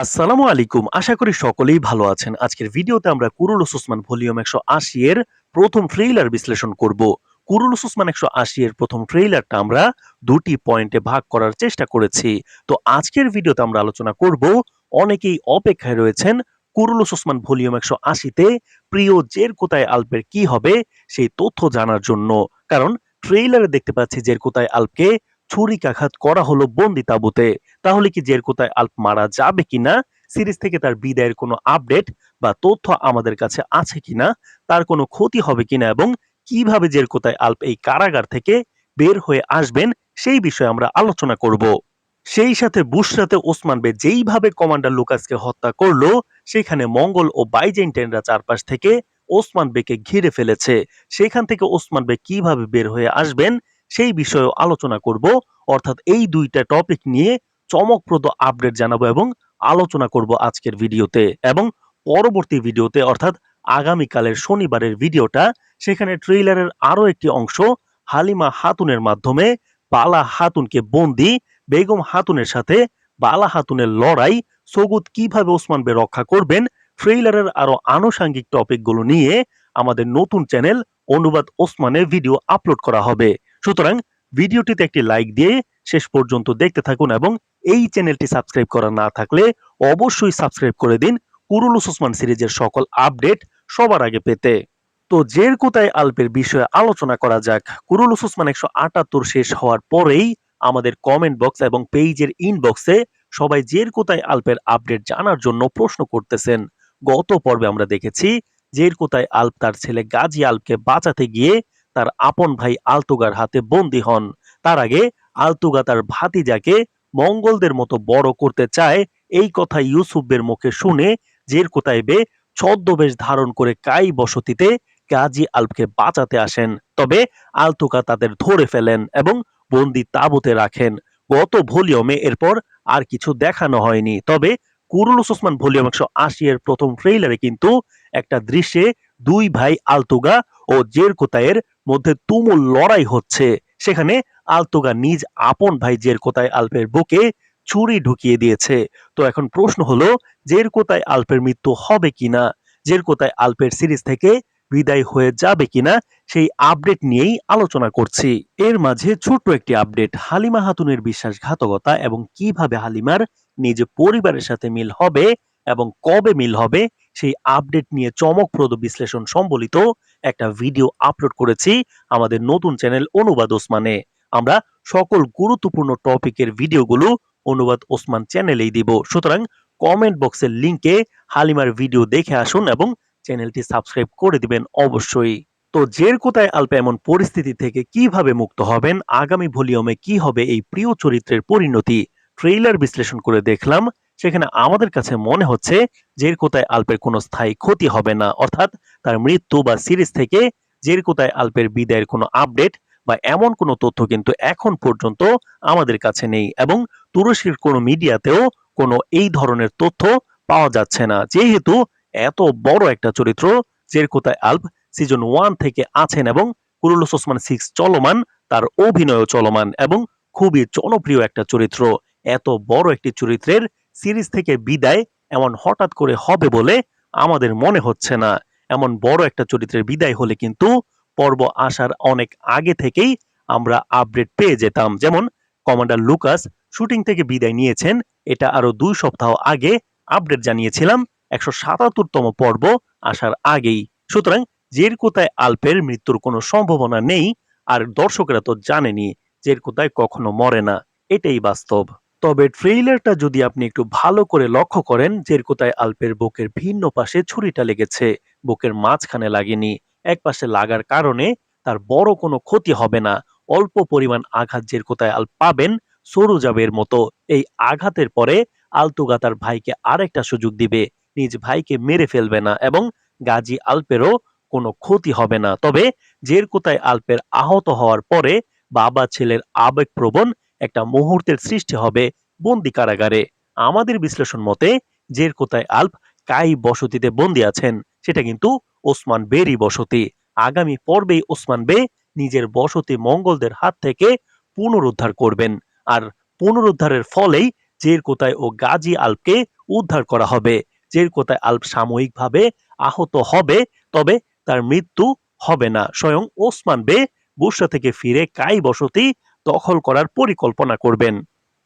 আসসালামু আলাইকুম। আশা করি সকলেই ভালো আছেন। আজকের ভিডিওতে আমরা কুরুলুস ওসমান ভলিউম একশো আশি এর প্রথম ট্রেইলার বিশ্লেষণ করব। কুরুল ওসমান একশো আশি এর প্রথম ট্রেইলারটা আমরা দুটি পয়েন্টে ভাগ করার চেষ্টা করেছি। তো আজকের ভিডিওতে আমরা আলোচনা করব, অনেকেই অপেক্ষায় রয়েছেন কুরুলুস ওসমান ভলিউম একশো আশিতে প্রিয় জের কোথায় আলপের কি হবে সেই তথ্য জানার জন্য। কারণ ট্রেইলারে দেখতে পাচ্ছি জের কোথায় আলপকে ছুরিকাঘাত করা হলো বন্দি তাবুতে। তাহলে কি জের কোথায় আল্প মারা যাবে কিনা সিরিজ থেকে তার বিদায়ের কোনো আপডেট বা তথ্য আমাদের কাছে আছে কিনা তার কোনো ক্ষতি হবে কিনা এবং কীভাবে জের কোথায় আল্প এই কারাগার থেকে বের হয়ে আসবেন সেই বিষয়ে আমরা আলোচনা করব। সেই সাথে বুশরাতে ওসমান বে যেইভাবে কমান্ডার লুকাসকে হত্যা করল, সেখানে মঙ্গল ও বাইজেন্টাইনরা চারপাশ থেকে ওসমান বেকে ঘিরে ফেলেছে। সেখান থেকে ওসমান বে কীভাবে বের হয়ে আসবেন সেই বিষয়েও আলোচনা করব। অর্থাৎ এই দুইটা টপিক নিয়ে চমকপ্রদ আপডেট জানাব এবং আলোচনা করব আজকের ভিডিওতে এবং পরবর্তী ভিডিওতে, অর্থাৎ আগামীকালের শনিবারের ভিডিওটা, সেখানে ট্রেইলারের আরও একটি অংশ হালিমা হাতুনের মাধ্যমে বালা হাতুনকে বন্দি, বেগম হাতুনের সাথে বালা হাতুনের লড়াই, সগুদ কীভাবে ওসমান বে রক্ষা করবেন ট্রেইলারের আরও আনুষাঙ্গিক টপিকগুলো নিয়ে আমাদের নতুন চ্যানেল অনুবাদ ওসমানে ভিডিও আপলোড করা হবে। সুতরাং ভিডিওটিতে একটি লাইক দিয়ে শেষ পর্যন্ত দেখতে থাকুন এবং এই চ্যানেলটি সাবস্ক্রাইব করা না থাকলে অবশ্যই সাবস্ক্রাইব করে দিন কুরুলুস ওসমান সিরিজের সকল আপডেট সবার আগে পেতে। তো জের কোথায় আলপের বিষয়ে আলোচনা করা যাক? কুরুলুস ওসমান একশো আটাত্তর শেষ হওয়ার পরেই আমাদের কমেন্ট বক্স এবং পেজের ইনবক্সে সবাই জের কোথায় আলপের আপডেট জানার জন্য প্রশ্ন করতেছেন। গত পর্বে আমরা দেখেছি, জের কোথায় আলপ তার ছেলে গাজী আলপকে বাঁচাতে গিয়ে তার আপন ভাই আলতুগার হাতে বন্দী হন। তার আগে আলতুগা তার ভাতিজাকে মঙ্গলদের মতো বড় করতে চায়, এই কথা ইউসুফের মুখে শুনে জের কোতাইবে ছদ্মবেশ ধারণ করে কাই বসতিতে গাজী আলপকে বাঁচাতে আসেন। তবে আলতুকা তাদের ধরে ফেলেন এবং বন্দি তাবুতে রাখেন। গত ভলিউমে এরপর আর কিছু দেখানো হয়নি। তবে কুরুলুস ওসমান ভলিউম একশো আশি এর প্রথম ট্রেইলারে কিন্তু একটা দৃশ্যে দুই ভাই আলতুগা ও জের কোতায়ের মধ্যে তুমুল লড়াই হচ্ছে। সেখানে আলতুগা নিজ আপন ভাই জের কোতায় আলপের বুকে ছুরি ঢুকিয়ে দিয়েছে। তো এখন প্রশ্ন হলো, জের কোতায় আলপের মৃত্যু হবে কিনা? জের কোতায় আলপের সিরিজ থেকে বিদায় হয়ে যাবে কিনা? সেই আপডেট নিয়েই আলোচনা করছি। এর মাঝে ছোট্ট একটি আপডেট, হালিমা হাতুনের বিশ্বাসঘাতকতা এবং কীভাবে হালিমার নিজ পরিবারের সাথে মিল হবে এবং কবে মিল হবে, সেই আপডেট নিয়ে চমকপ্রদ বিশ্লেষণ সম্বলিত একটা ভিডিও আপলোড করেছি আমাদের নতুন চ্যানেল অনুবাদ ওসমানে। আমরা সকল গুরুত্বপূর্ণ টপিকের ভিডিওগুলো অনুবাদ ওসমান চ্যানেলেই দিব। সুতরাং কমেন্ট বক্সের লিংকে হালিমার ভিডিও দেখে আসুন এবং চ্যানেলটি সাবস্ক্রাইব করে দিবেন অবশ্যই। তো জের কোথায় আলপে এমন পরিস্থিতি থেকে কীভাবে মুক্ত হবেন, আগামী ভলিউমে কি হবে এই প্রিয় চরিত্রের পরিণতি ট্রেইলার বিশ্লেষণ করে দেখলাম। সেখানে আমাদের কাছে মনে হচ্ছে জের কোথায় আলপের কোনো স্থায়ী ক্ষতি হবে না। অর্থাৎ তার মৃত্যু বা সিরিজ থেকে জের কোথায় আলপের বিদায়ের কোনো আপডেট বা এমন কোনো তথ্য কিন্তু এখন পর্যন্ত আমাদের কাছে নেই এবং তুরস্কের কোনো মিডিয়াতেও কোনো এই ধরনের তথ্য পাওয়া যাচ্ছে না। যেহেতু এত বড় একটা চরিত্র, জের কোথায় আলপ সিজন ওয়ান থেকে আছেন এবং কুরুলুস ওসমান সিক্স চলমান, তার অভিনয় চলমান এবং খুবই জনপ্রিয় একটা চরিত্র। এত বড় একটি চরিত্রের সিরিজ থেকে বিদায় এমন হঠাৎ করে হবে বলে আমাদের মনে হচ্ছে না। এমন বড় একটা চরিত্রের বিদায় হলে কিন্তু পর্ব আসার অনেক আগে থেকেই আমরা আপডেট পেয়ে যেতাম। যেমন কমান্ডার লুকাস শুটিং থেকে বিদায় নিয়েছেন। এটা আরও দুই সপ্তাহ আগে আপডেট জানিয়েছিলাম। একশো সাতাত্তরতম পর্ব আসার আগেই। সুতরাং জের কোথায় আলপের মৃত্যুর কোনো সম্ভাবনা নেই, আর দর্শকরা তো জানেনি জের কোথায় কখনো মরে না। এটাই বাস্তব। তবে ট্রেইলারটা যদি আপনি একটু ভালো করে লক্ষ্য করেন জের কোথায় আলপের বুকের ভিন্ন পাশে ছুরিটা লেগেছে। বুকের মাঝখানে লাগেনি। এক পাশে লাগার কারণে তার বড় কোনো ক্ষতি হবে না। অল্প পরিমাণ আঘাত জের কোথায় আল পাবেন সরুজাবের মতো। এই আঘাতের পরে আলতুগা তার ভাইকে আরেকটা সুযোগ দিবে। নিজ ভাইকে মেরে ফেলবে না এবং গাজী আলপেরও কোনো ক্ষতি হবে না। তবে জের কোথায় আলপের আহত হওয়ার পরে বাবা ছেলের আবেগপ্রবণ একটা মুহূর্তের সৃষ্টি হবে বন্দি কারাগারে। আমাদের বিশ্লেষণ মতে, জের কোথায় আল্প কাই বসতিতে বন্দি আছেন, সেটা কিন্তু ওসমান বেরই বসতি। আগামী পর্বেই ওসমান বে নিজের বসতি মঙ্গলদের হাত থেকে পুনরুদ্ধার করবেন। আর পুনরুদ্ধারের ফলেই জের কোথায় ও গাজী আলপকে উদ্ধার করা হবে। জেরকোতায় আলপ সাময়িকভাবে আহত হবে, তবে তার মৃত্যু হবে না। স্বয়ং ওসমান বে বুসরা থেকে ফিরে কাই বসতি দখল করার পরিকল্পনা করবেন।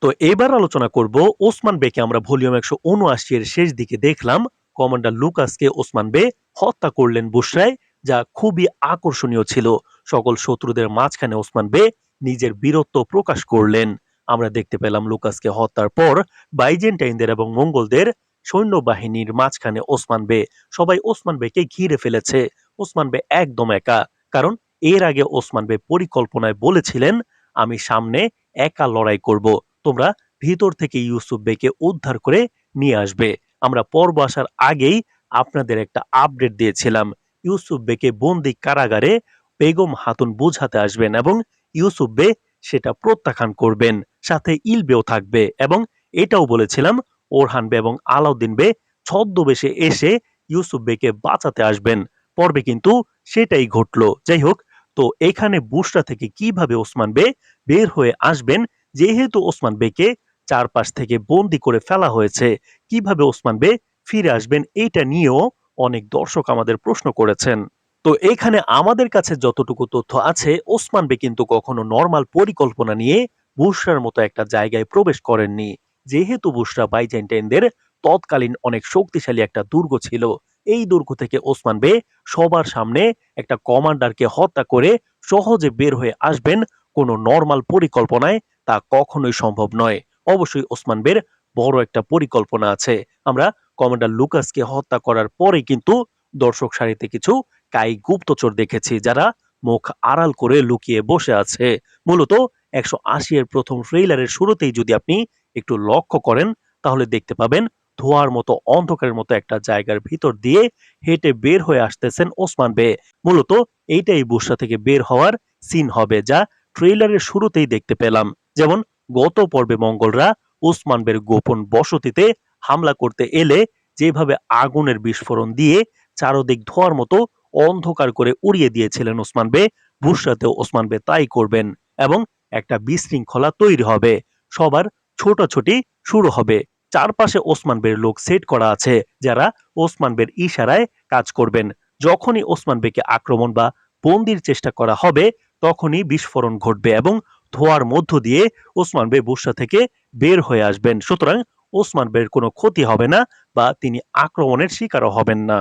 তো এবার আলোচনা করব ওসমান বেকে। আমরা ভলিউম একশো উনআশি এর শেষ দিকে দেখলাম, কমান্ডার লুকাসকে ওসমান বে হত্যা করলেন বুসরায় যা খুবই আকর্ষণীয় ছিল। সকল শত্রুদের মাঝখানে ওসমান বে নিজের বীরত্ব প্রকাশ করলেন। আমরা দেখতে পেলাম লুকাসকে হত্যার পর বাইজেন্টাইনদের এবং মঙ্গলদের সৈন্যবাহিনীর মাঝখানে ওসমান বে। সবাই ওসমান বেকে ঘিরে ফেলেছে। ওসমান বে একদম একা। কারণ এর আগে ওসমান বে পরিকল্পনায় বলেছিলেন আমি সামনে একা লড়াই করব। তোমরা ভিতর থেকে ইউসুফ বেকে উদ্ধার করে নিয়ে আসবে। আমরা পর্ব আসার আগেই আপনাদের একটা আপডেট দিয়েছিলাম। ইউসুফ বেকে বন্দি কারাগারে বেগম হাতুন বুঝাতে আসবেন এবং ইউসুফ বে সেটা প্রত্যাখ্যান করবেন। সাথে ইলবেও থাকবে এবং এটাও বলেছিলাম, ওরহান বে এবং আলাউদ্দিন বে ছদ্মবেশে এসে ইউসুফ বেকে বাঁচাতে আসবেন। পর্বে কিন্তু সেটাই ঘটলো। যাই হোক তো এখানে বুসরা থেকে কীভাবে ওসমান বে বের হয়ে আসবেন? যেহেতু ওসমান বেকে চারপাশ থেকে বন্দি করে ফেলা হয়েছে, কীভাবে ওসমান বে ফিরে আসবেন এইটা নিয়েও অনেক দর্শক আমাদের প্রশ্ন করেছেন। তো এখানে আমাদের কাছে যতটুকু তথ্য আছে, ওসমান বে কিন্তু কখনো নর্মাল পরিকল্পনা নিয়ে বুসরার মতো একটা জায়গায় প্রবেশ করেননি। যেহেতু বুসরা বাইজেন্টাইনদের তৎকালীন অনেক শক্তিশালী একটা দুর্গ ছিল এই দুর্গ থেকে ওসমান বে সবার সামনে একটা কমান্ডারকে হত্যা করে সহজে বের হয়ে আসবেন কোনো নর্মাল পরিকল্পনায় তা কখনোই সম্ভব নয়। অবশ্যই ওসমান বের বড় একটা পরিকল্পনা আছে। আমরা কমান্ডার লুকাসকে হত্যা করার পরে কিন্তু দর্শক সারিতে কিছু কাই গুপ্তচর দেখেছি যারা মুখ আড়াল করে লুকিয়ে বসে আছে। মূলত একশো আশি এর প্রথম ট্রেইলারের শুরুতেই যদি আপনি একটু লক্ষ্য করেন, তাহলে দেখতে পাবেন ধোয়ার মতো, অন্ধকারের মতো একটা জায়গার ভিতর দিয়ে হেঁটে বের হয়ে আসতেছেন ওসমান বে। মূলত এইটাই বুসরা থেকে বের হওয়ার সিন হবে যা ট্রেইলারের শুরুতেই দেখতে পেলাম। যেমন, গত পর্বে মঙ্গলরা ওসমান বের গোপন বসতিতে হামলা করতে এলে যেভাবে আগুনের বিস্ফোরণ দিয়ে চারদিক ধোয়ার মতো অন্ধকার করে উড়িয়ে দিয়েছিলেন ওসমান বে বুসরাতেও ওসমান বে তাই করবেন এবং একটা বিশৃঙ্খলা তৈরি হবে। সবার ছোটাছুটি শুরু হবে। চারপাশে ওসমান বের লোক সেট করা আছে, যারা ওসমান বের ইশারায় কাজ করবেন। যখনই ওসমান বেকে আক্রমণ বা বন্দির চেষ্টা করা হবে, তখনই বিস্ফোরণ ঘটবে এবং ধোয়ার মধ্য দিয়ে ওসমান বে বুসরা থেকে বের হয়ে আসবেন। সুতরাং ওসমান বের কোনো ক্ষতি হবে না বা তিনি আক্রমণের শিকারও হবেন না।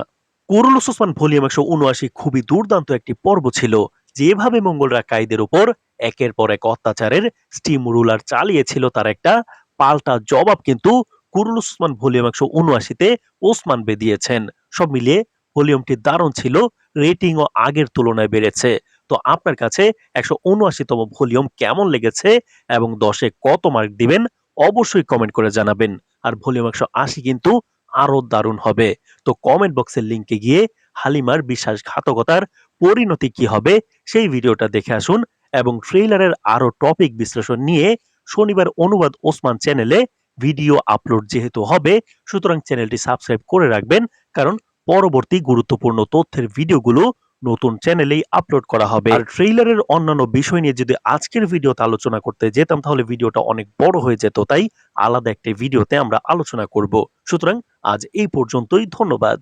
কুরুলুস ওসমান ভলিউম একশো উনআশি খুবই দুর্দান্ত একটি পর্ব ছিল, যেভাবে মঙ্গলরা কাইদের উপর একের পর এক অত্যাচারের স্টিম রুলার চালিয়েছিল, তার একটা পাল্টা জবাব কিন্তু কুরুলুস উসমান ভলিউম একশো উনআশিতে ওসমান বে দিয়েছেন। সব মিলিয়ে ভলিউমটি দারুণ ছিল রেটিংও আগের তুলনায় বেড়েছে। তো আপনার কাছে একশো উনআশিতম ভলিউম কেমন লেগেছে এবং দশে কত মার্ক দিবেন অবশ্যই কমেন্ট করে জানাবেন। আর ভলিউম একশো আশি কিন্তু আরও দারুণ হবে। তো কমেন্ট বক্সের লিঙ্কে গিয়ে হালিমার বিশ্বাসঘাতকতার পরিণতি কি হবে সেই ভিডিওটা দেখে আসুন এবং ট্রেইলারের আরও টপিক বিশ্লেষণ নিয়ে শনিবার অনুবাদ ওসমান চ্যানেলে ভিডিও আপলোড যেহেতু হবে, সুতরাং চ্যানেলটি সাবস্ক্রাইব করে রাখবেন, কারণ পরবর্তী গুরুত্বপূর্ণ তথ্যের ভিডিওগুলো নতুন চ্যানেলেই আপলোড করা হবে। আর ট্রেইলারের অন্যান্য বিষয় নিয়ে যদি আজকের ভিডিওতে আলোচনা করতে যেতাম, তাহলে ভিডিওটা অনেক বড় হয়ে যেত, তাই আলাদা একটি ভিডিওতে আমরা আলোচনা করব। সুতরাং আজ এই পর্যন্তই, ধন্যবাদ।